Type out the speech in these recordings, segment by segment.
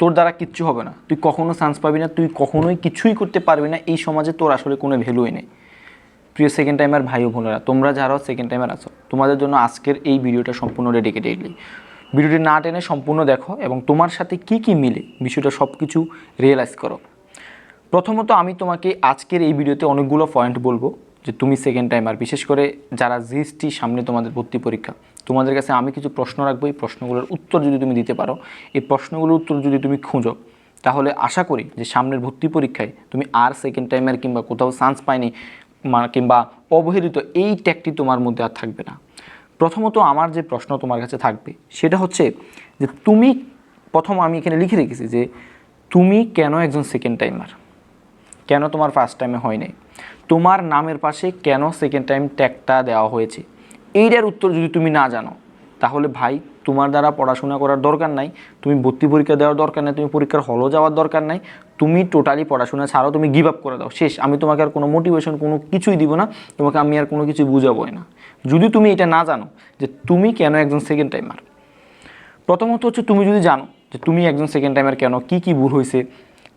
তোর দ্বারা কিচ্ছু হবে না। তুই কখনো চান্স পাবি না, তুই কখনোই কিছুই করতে পারবি না, এই সমাজে তোর আসলে কোনো ভ্যালুই নেই। প্রিয় সেকেন্ড টাইমার ভাই ও বোনেরা, তোমরা যারাও সেকেন্ড টাইমার আছো, তোমাদের জন্য আজকের এই ভিডিওটা সম্পূর্ণ ডেডিকেটেডলি ভিডিওটি না টেনে সম্পূর্ণ দেখো এবং তোমার সাথে কি কি মিলে, বিষয়টা সব কিছু রিয়েলাইজ করো। প্রথমত আমি তোমাকে আজকের এই ভিডিওতে অনেকগুলো পয়েন্ট বলব। যে তুমি সেকেন্ড টাইমার বিশেষ করে যারা জিএসটি সামনে তোমাদের ভর্তি পরীক্ষা, তোমাদের কাছে আমি কিছু প্রশ্ন রাখব। এই প্রশ্নগুলোর উত্তর যদি তুমি দিতে পারো, এই প্রশ্নগুলোর উত্তর যদি তুমি খুঁজো, তাহলে আশা করি যে সামনের ভর্তি পরীক্ষায় তুমি আর সেকেন্ড টাইমের কিংবা কোথাও চান্স পাইনি মা- কিংবা অবহেলিত এই ট্যাগটি তোমার মধ্যে আর থাকবে না। প্রথমত আমার যে প্রশ্ন তোমার কাছে থাকবে, সেটা হচ্ছে যে তুমি, প্রথম আমি এখানে লিখে রেখেছি যে তুমি কেন একজন সেকেন্ড টাইমার কেন তোমার ফার্স্ট টাইমে হয় নাই? তোমার নামের পাশে কেন সেকেন্ড টাইম ট্যাগটা দেওয়া হয়েছে? এইটার উত্তর যদি তুমি না জানো, তাহলে ভাই, তোমার দ্বারা পড়াশোনা করার দরকার নাই, তুমি ভর্তি পরীক্ষা দেওয়ার দরকার নাই, তুমি পরীক্ষার হলও যাওয়ার দরকার নাই, তুমি টোটালি পড়াশোনা ছাড়াও তুমি গিভ আপ করে দাও। শেষ, আমি তোমাকে আর কোনো মোটিভেশন কোনো কিছুই দিব না, তোমাকে আমি আর কোনো কিছু বুঝাবোই না। যদি তুমি এটা না জানো, যে তুমি কেন একজন সেকেন্ড টাইমার প্রথমত হচ্ছে তুমি যদি জানো যে তুমি একজন সেকেন্ড টাইমার কেন, কি কি ভুল হয়েছে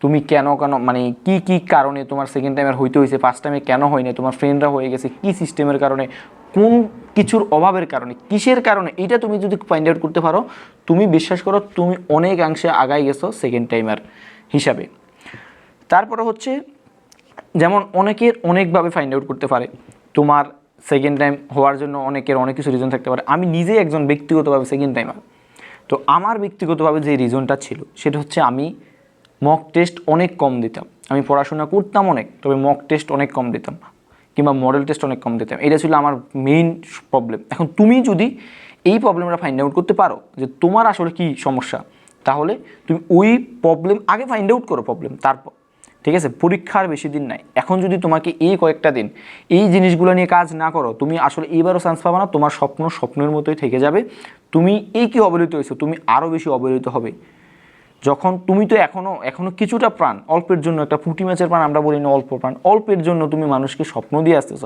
তুমি কেন কেন মানে কি কি কারণে তোমার সেকেন্ড টাইমের হইতে হয়েছে ফার্স্ট টাইমে কেন হয়নি, তোমার ফ্রেন্ডরা হয়ে গেছে, কি সিস্টেমের কারণে, কোন কিছুর অভাবের কারণে, কিসের কারণে এটা তুমি যদি ফাইন্ড আউট করতে পারো, তুমি বিশ্বাস করো তুমি অনেকাংশে আগাই গেছো সেকেন্ড টাইমার হিসাবে। তারপরে হচ্ছে, যেমন অনেকের অনেকভাবে ফাইন্ড আউট করতে পারে, তোমার সেকেন্ড টাইম হওয়ার জন্য অনেকের অনেক কিছু রিজন থাকতে পারে। আমি নিজেই একজন ব্যক্তিগতভাবে সেকেন্ড টাইমার তো আমার ব্যক্তিগতভাবে যে রিজনটা ছিল, সেটা হচ্ছে আমি মক টেস্ট অনেক কম দিতাম। আমি পড়াশোনা করতাম অনেক, তবে মক টেস্ট অনেক কম দিতাম। কিংবা মডেল টেস্ট অনেক কম দিতাম। এটা ছিল আমার মেইন প্রবলেম এখন তুমি যদি এই প্রবলেমটা ফাইন্ড আউট করতে পারো যে তোমার আসলে কি সমস্যা, তাহলে তুমি ওই প্রবলেম আগে ফাইন্ড আউট করো প্রবলেম তারপর। ঠিক আছে? পরীক্ষার বেশি দিন নাই। এখন যদি তোমাকে এই কয়েকটা দিন এই জিনিসগুলো নিয়ে কাজ না করো, তুমি আসলে এইবারও চান্স পাবে না, তোমার স্বপ্ন স্বপ্নের মতোই থেকে যাবে। তুমি এই কি অবহেলিত হয়েছো? তুমি আরও বেশি অবহেলিত হবে। যখন তুমি তো এখনও এখনও কিছুটা প্রাণ, অল্পের জন্য একটা ফুটি ম্যাচের প্রাণ আমরা বলি না অল্প প্রাণ, অল্পের জন্য তুমি মানুষকে স্বপ্ন দিয়ে আসতেছ,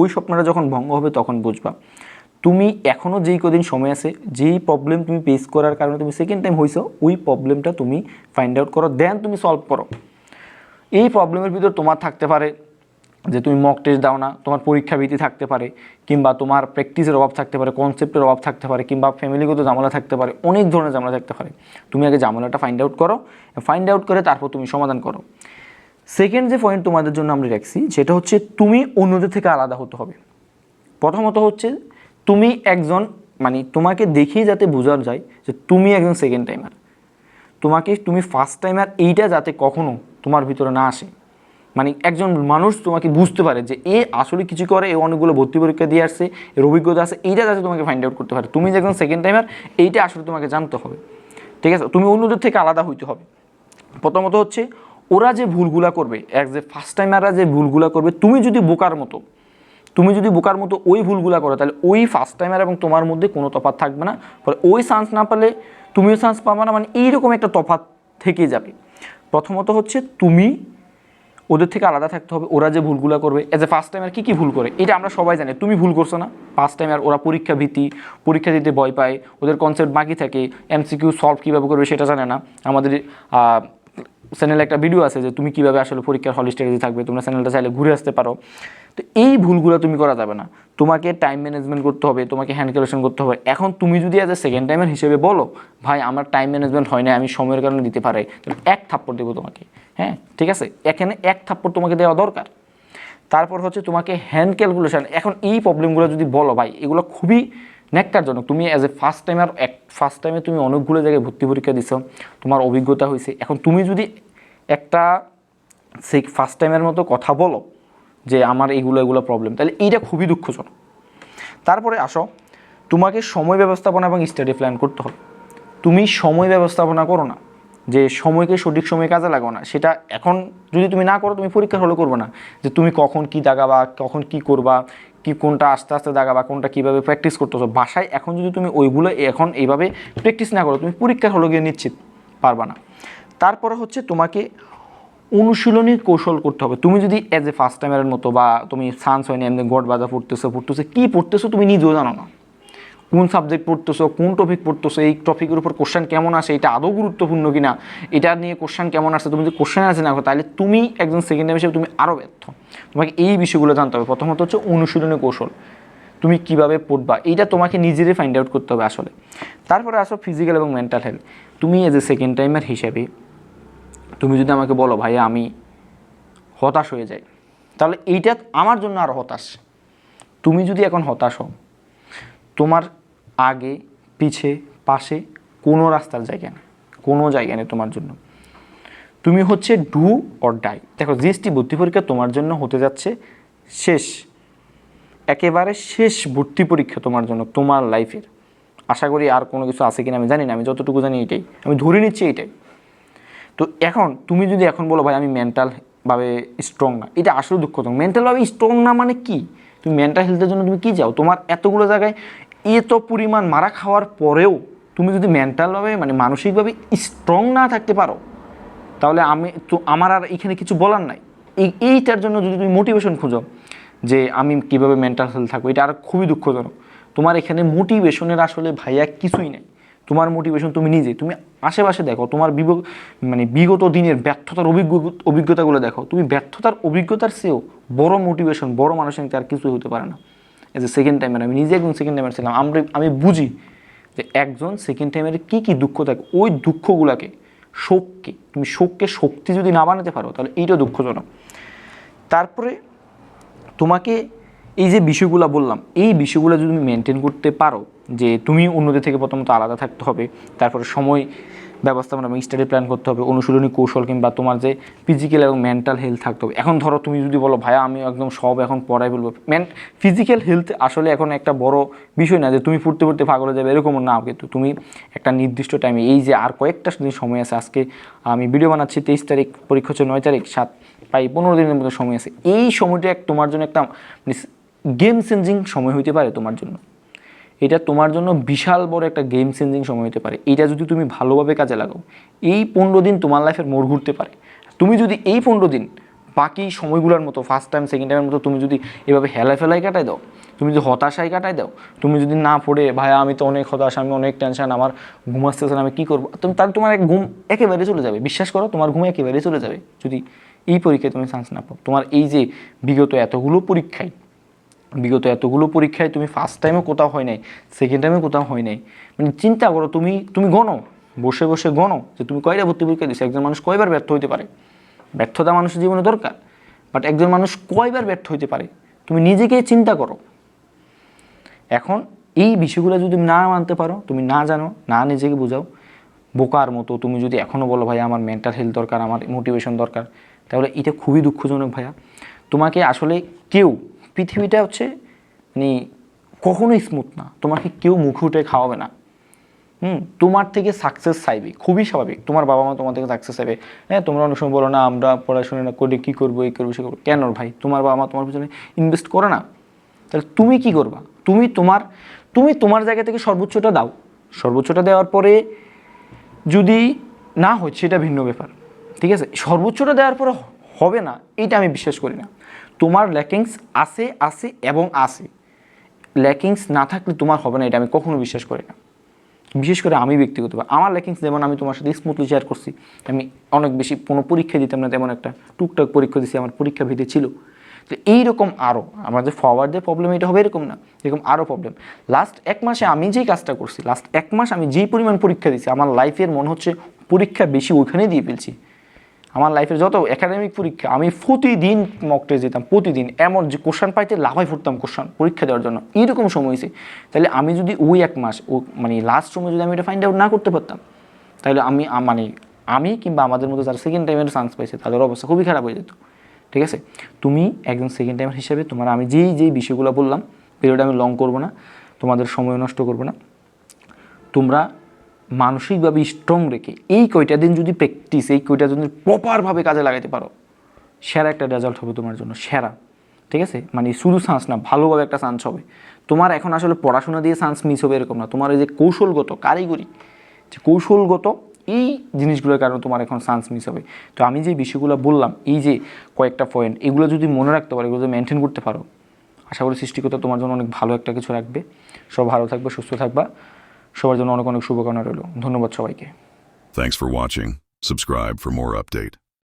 ওই স্বপ্নটা যখন ভঙ্গ হবে তখন বুঝবা। তুমি এখনও যেই কদিন সময় আছে, যেই প্রবলেম তুমি ফেস করার কারণে তুমি সেকেন্ড টাইম হয়েছো ওই প্রবলেমটা তুমি ফাইন্ড আউট করো দেন তুমি সলভ করো। এই প্রবলেমের ভিতর তোমার থাকতে পারে যে তুমি মক টেস্ট দাও না, তোমার পরীক্ষা ভীতি থাকতে পারে, কিংবা তোমার প্র্যাকটিসের অভাব থাকতে পারে কনসেপ্টের অভাব থাকতে পারে, কিংবা ফ্যামিলিগত ঝামেলা থাকতে পারে, অনেক ধরনের ঝামেলা থাকতে পারে। তুমি আগে ঝামেলাটা ফাইন্ড আউট করো ফাইন্ড আউট করে তারপর তুমি সমাধান করো। সেকেন্ড যে পয়েন্ট তোমাদের জন্য আমরা রাখছি, সেটা হচ্ছে তুমি অন্যদের থেকে আলাদা হতে হবে। প্রথমত হচ্ছে, তুমি একজন মানে তোমাকে দেখিয়ে যাতে বোঝা যায় যে তুমি একজন সেকেন্ড টাইমার তোমাকে, তুমি ফার্স্ট টাইমার এইটা যাতে কখনো তোমার ভিতরে না আসে। মানে একজন মানুষ তোমাকে বুঝতে পারে যে এ আসলে কিছু করে, এ অনেকগুলো ভর্তি পরীক্ষা দিয়ে আসছে, এর অভিজ্ঞতা আছে, এইটা যাতে তোমাকে ফাইন্ড আউট করতে পারে। তুমি যে একজন সেকেন্ড টাইমার এইটা আসলে তোমাকে জানতে হবে। ঠিক আছে? তুমি অন্যদের থেকে আলাদা হইতে হবে। প্রথমত হচ্ছে, ওরা যে ভুলগুলা করবে, এক যে ফার্স্ট টাইমাররা যে ভুলগুলা করবে, তুমি যদি বোকার মতো, তুমি যদি বোকার মতো ওই ভুলগুলা করো, তাহলে ওই ফার্স্ট টাইমার এবং তোমার মধ্যে কোনো তফাৎ থাকবে না। ফলে ওই চান্স না পেলে তুমিও চান্স পাবে না মানে এইরকম একটা তফাৎ থেকে যাবে। প্রথমত হচ্ছে, তুমি ওদের থেকে আলাদা থাকতে হবে, ওরা যে ভুলগুলো করবে। এজ এ ফার্স্ট টাইম আর কী কী ভুল করে? এটা আমরা সবাই জানি, তুমি ভুল করছ না। ফার্স্ট টাইম আর ওরা পরীক্ষা ভীতি, পরীক্ষা দিতে ভয় পায়, ওদের কনসেপ্ট বাকি থাকে এমসিকিউ সলভ কীভাবে করবে সেটা জানে না। আমাদের চ্যানেলে একটা ভিডিও আছে যে তুমি কীভাবে আসলে পরীক্ষার হল স্ট্র্যাটেজি থাকবে, তোমরা চ্যানেলটা চাইলে ঘুরে আসতে পারো। তো এই ভুলগুলো তুমি করা যাবে না। তোমাকে টাইম ম্যানেজমেন্ট করতে হবে, তোমাকে হ্যান্ড ক্যালকুলেশন করতে হবে। এখন তুমি যদি অ্যাজ এ সেকেন্ড টাইমের হিসেবে বলো, ভাই, আমার টাইম ম্যানেজমেন্ট হয় না আমি সময়ের কারণে দিতে পারি তাহলে এক থাপ্পড় দেবো তোমাকে। হ্যাঁ ঠিক আছে? এখানে এক থাপ্পড় তোমাকে দেওয়া দরকার। তারপর হচ্ছে তোমাকে হ্যান্ড ক্যালকুলেশন এখন এই প্রবলেমগুলো যদি বলো, ভাই, এগুলো খুবই ন্যাক্কারজনক তুমি অ্যাজ এ ফার্স্ট টাইমার এক ফার্স্ট টাইমে তুমি অনেকগুলো জায়গায় ভর্তি পরীক্ষা দিছো, তোমার অভিজ্ঞতা হয়েছে। এখন তুমি যদি একটা সেই ফার্স্ট টাইমের মতো কথা বলো যে আমার এইগুলো এগুলো প্রবলেম তাহলে এইটা খুবই দুঃখজনক। তারপরে আসো, তোমাকে সময় ব্যবস্থাপনা এবং স্টাডি প্ল্যান করতে হবে। তুমি সময় ব্যবস্থাপনা করো না, যে সময়কে সঠিক সময়ে কাজে লাগাও না। সেটা এখন যদি তুমি না করো, তুমি পরীক্ষার হলে করবে না। যে তুমি কখন কি দাগাবা, কখন কি করবা কি কোনটা আস্তে আস্তে দাগাবা কোনটা কীভাবে প্র্যাকটিস করতেছো? বাসায় এখন যদি তুমি ওইগুলো এখন এইভাবে প্র্যাকটিস না করো, তুমি পরীক্ষার হলো গিয়ে নিশ্চিত পারবা না। তারপরে হচ্ছে তোমাকে অনুশীলনী কৌশল করতে হবে। তুমি যদি অ্যাজ এ ফার্স্ট টাইমের মতো বা তুমি সান্স হয়নি, এমনি গড বাজা পড়তেছো পড়তেছো, কী পড়তেছো তুমি নিজেও জানো না। কোন সাবজেক্ট পড়তেছো, কোন টপিক পড়তেছো, এই টপিকের উপর কোশ্চেন কেমন আসে এটা আদৌ গুরুত্বপূর্ণ কিনা, এটা নিয়ে কোশ্চেন কেমন আসে তুমি যদি কোশ্চেন আছে না তাহলে তুমি একজন সেকেন্ড হিসেবে তুমি আরও ব্যর্থ। তোমাকে এই বিষয়গুলো জানতে হবে। প্রথমত হচ্ছে অনুশীলনী কৌশল। তুমি কীভাবে পড়বা, এইটা তোমাকে নিজেরই ফাইন্ড আউট করতে হবে আসলে। তারপরে আসো ফিজিক্যাল এবং মেন্টাল হেলথ তুমি এজ এ সেকেন্ড টাইমের হিসেবে, তুমি যদি আমাকে বলো ভাই আমি হতাশ হয়ে যাই। তাহলে এইটা আমার জন্য আরও হতাশ। তুমি যদি এখন হতাশ হও তোমার আগে, পিছে, পাশে কোনো রাস্তার জায়গা নেই। কোনো জায়গা নেই তোমার জন্য। তুমি হচ্ছে ডু অর ডাই দেখো, জিএসটি ভর্তি পরীক্ষা তোমার জন্য হতে যাচ্ছে শেষ। একেবারে শেষ ভর্তি পরীক্ষা তোমার জন্য, তোমার লাইফের আশা করি আর কোনো কিছু আছে কিনা আমি জানি না, আমি যতটুকু জানি এটাই। আমি ধরে নিচ্ছি এটাই। তো এখন তুমি যদি এখন বলো, ভাই, আমি মেন্টাল ভাবে স্ট্রং না। এটা আসলে দুঃখজনক। মেন্টালভাবে স্ট্রং না মানে কি? তুমি মেন্টাল হেলথের জন্য তুমি কী চাও? তোমার এতগুলো জায়গায় এত পরিমাণ মারা খাওয়ার পরেও তুমি যদি মেন্টালভাবে মানে মানসিকভাবে স্ট্রং না থাকতে পারো, তাহলে আমি তো, আমার আর এখানে কিছু বলার নাই। এই, এইটার জন্য যদি তুমি মোটিভেশন খুঁজো, যে আমি কীভাবে মেন্টাল হেলথ থাকব, এটা আর খুবই দুঃখজনক। তোমার এখানে মোটিভেশনের আসলে ভাইয়া কিছুই নেই। তোমার মোটিভেশন তুমি নিজে, তুমি আশেপাশে দেখো, তোমার বিগ মানে বিগত দিনের ব্যর্থতার অভিজ্ঞ, অভিজ্ঞতাগুলো দেখো। তুমি ব্যর্থতার অভিজ্ঞতার চেয়েও বড় মোটিভেশন বড় মানুষের আর কিছুই হতে পারে না। এজ এ সেকেন্ড টাইমের আমি নিজে একজন সেকেন্ড টাইমার ছিলাম। আমরা আমি বুঝি যে একজন সেকেন্ড টাইমের কী কী দুঃখ থাকে। ওই দুঃখগুলোকে, শোককে, তুমি শোককে শক্তি যদি না বানাতে পারো, তাহলে এইটা দুঃখজনক। তারপরে তোমাকে এই যে বিষয়গুলো বললাম, এই বিষয়গুলো যদি তুমি মেনটেন করতে পারো, যে তুমি অন্যদের থেকে প্রথমত আলাদা থাকতে হবে, তারপরে সময় ব্যবস্থাপনা এবং স্টাডি প্ল্যান করতে হবে, অনুশীলনী কৌশল কিংবা তোমার যে ফিজিক্যাল এবং মেন্টাল হেলথ থাকতে হবে। এখন ধরো তুমি যদি বলো, ভাইয়া, আমি একদম সব এখন পড়াই বলব। মেন ফিজিক্যাল হেলথ আসলে এখন একটা বড় বিষয় না যে তুমি পড়তে পড়তে পাগল হয়ে যাবে এরকম না। কিন্তু তুমি একটা নির্দিষ্ট টাইমে এই যে আর কয়েকটা দিন সময় আছে, আজকে আমি ভিডিও বানাচ্ছি তেইশ তারিখ, পরীক্ষা হচ্ছে নয় তারিখ, সাত, প্রায় পনেরো দিনের মতো সময় আছে। এই সময়টা এক তোমার জন্য একটা গেম চেঞ্জিং সময় হইতে পারে তোমার জন্য। এটা তোমার জন্য বিশাল বড় একটা গেম চেঞ্জিং সময় হতে পারে। এটা যদি তুমি ভালোভাবে কাজে লাগাও, এই পনেরো দিন তোমার লাইফের মোড় ঘুরতে পারে। তুমি যদি এই পনেরো দিন বাকি সময়গুলোর মতো ফার্স্ট টাইম সেকেন্ড টাইমের মতো তুমি যদি এভাবে হেলায় ফেলায় কাটাই দাও, তুমি যদি হতাশায় কাটাই দাও, তুমি যদি না পড়ে, ভাই, আমি তো অনেক হতাশ, আমি অনেক টেনশন আমার ঘুম আসতেছে আমি কী করব? তুমি তাহলে তোমার এক ঘুম একেবারে চলে যাবে। বিশ্বাস করো, তোমার ঘুম একেবারে চলে যাবে। যদি এই পরীক্ষায় তুমি চান্স না পাও, তোমার এই যে বিগত এতগুলো পরীক্ষায় বিগত এতগুলো পরীক্ষায় তুমি ফার্স্ট টাইমে কোথাও হয় নাই সেকেন্ড টাইমে কোথাও হয় নাই। মানে চিন্তা করো, তুমি তুমি গণো, বসে বসে গণো যে তুমি কয়টা ভর্তি পরীক্ষা দিচ্ছ একজন মানুষ কয়বার ব্যর্থ হইতে পারে? ব্যর্থতা মানুষের জীবনে দরকার বাট একজন মানুষ কয়বার ব্যর্থ হইতে পারে? তুমি নিজেকে চিন্তা করো। এখন এই বিষয়গুলো যদি না মানতে পারো, তুমি না জানো, না নিজেকে বোঝাও, বোকার মতো তুমি যদি এখনও বলো, ভাই, আমার মেন্টাল হেলথ দরকার, আমার মোটিভেশন দরকার, তাহলে এটা খুবই দুঃখজনক ভাইয়া। তোমাকে আসলে কেউ পৃথিবীটা হচ্ছে মানে কখনোই স্মুথ না। তোমাকে কেউ মুখে উঠে খাওয়াবে না। হুম, তোমার থেকে সাকসেস চাইবে, খুবই স্বাভাবিক। তোমার বাবা মা তোমার থেকে সাকসেস চাইবে। হ্যাঁ তোমরা অনেক সময় বলো, না, আমরা পড়াশোনা না করে কী করব, এই করব, সে করব। কেন ভাই? তোমার বাবা মা তোমার পিছনে ইনভেস্ট করে না। তাহলে তুমি কি করবা? তুমি তোমার তুমি তোমার জায়গা থেকে সর্বোচ্চটা দাও। সর্বোচ্চটা দেওয়ার পরে যদি না হচ্ছে সেটা ভিন্ন ব্যাপার। ঠিক আছে? সর্বোচ্চটা দেওয়ার পরে হবে না এটা আমি বিশ্বাস করি না। তোমার ল্যাকিংস আছে আছে এবং আছে। ল্যাকিংস না থাকলে তোমার হবে না, এটা আমি কখনো বিশ্বাস করি না। বিশেষ করে আমি ব্যক্তিগতভাবে আমার ল্যাকিংস যেমন আমি তোমার সাথে স্মুথলি শেয়ার করছি, আমি অনেক বেশি কোনো পরীক্ষা দিতাম না, তেমন একটা টুকটাক পরীক্ষা দিছি, আমার পরীক্ষা ভেদে ছিল। তো এইরকম আরও আমাদের ফরওয়ার্ডের প্রবলেম এটা হবে এরকম না, এরকম আরও প্রবলেম লাস্ট এক মাসে আমি যেই কাজটা করছি লাস্ট এক মাস আমি যেই পরিমাণ পরীক্ষা দিছি, আমার লাইফের মনে হচ্ছে পরীক্ষা বেশি ওইখানেই দিয়ে ফেলছি। আমার লাইফের যত একাডেমিক পরীক্ষা, আমি প্রতিদিন মক টেস্ট দিতাম, প্রতিদিন। এমন যে কোশ্চান পাইতে লাভাই ফুটতাম কোশ্চান পরীক্ষা দেওয়ার জন্য। এইরকম সময় হয়েছে। তাহলে আমি যদি ওই এক মাস, ও মানে লাস্ট সময় যদি আমি এটা ফাইন্ড আউট না করতে পারতাম, তাহলে আমি মানে আমি কিংবা আমাদের মতো যারা সেকেন্ড টাইমের চান্স পাইছে, তাদের অবস্থা খুবই খারাপ হয়ে যেত। ঠিক আছে? তুমি একজন সেকেন্ড টাইমের হিসেবে, তোমার আমি যেই যেই বিষয়গুলো বললাম ভিডিওটা আমি লং করব না, তোমাদের সময় নষ্ট করব না। তোমরা মানসিকভাবে স্ট্রং রেখে এই কয়টা দিন যদি প্র্যাকটিস এই কয়টা দিন প্রপারভাবে কাজে লাগাতে পারো, সেরা একটা রেজাল্ট হবে তোমার জন্য, সেরা। ঠিক আছে? মানে শুধু চান্স না, ভালোভাবে একটা চান্স হবে। তোমার এখন আসলে পড়াশোনা দিয়ে চান্স মিস হবে এরকম না। তোমার এই যে কৌশলগত, কারিগরি, যে কৌশলগত, এই জিনিসগুলোর কারণে তোমার এখন চান্স মিস হবে। তো আমি যে বিষয়গুলো বললাম, এই যে কয়েকটা পয়েন্ট এগুলো যদি মনে রাখতে পারো, এগুলো যদি মেনটেন করতে পারো, আশা করি সৃষ্টিকর্তা তোমার জন্য অনেক ভালো একটা কিছু রাখবে। সব ভালো থাকবে, সুস্থ থাকবা। সবার জন্য অনেক অনেক শুভকামনা রইল ধন্যবাদ সবাইকে Thanks for watching. Subscribe for more update.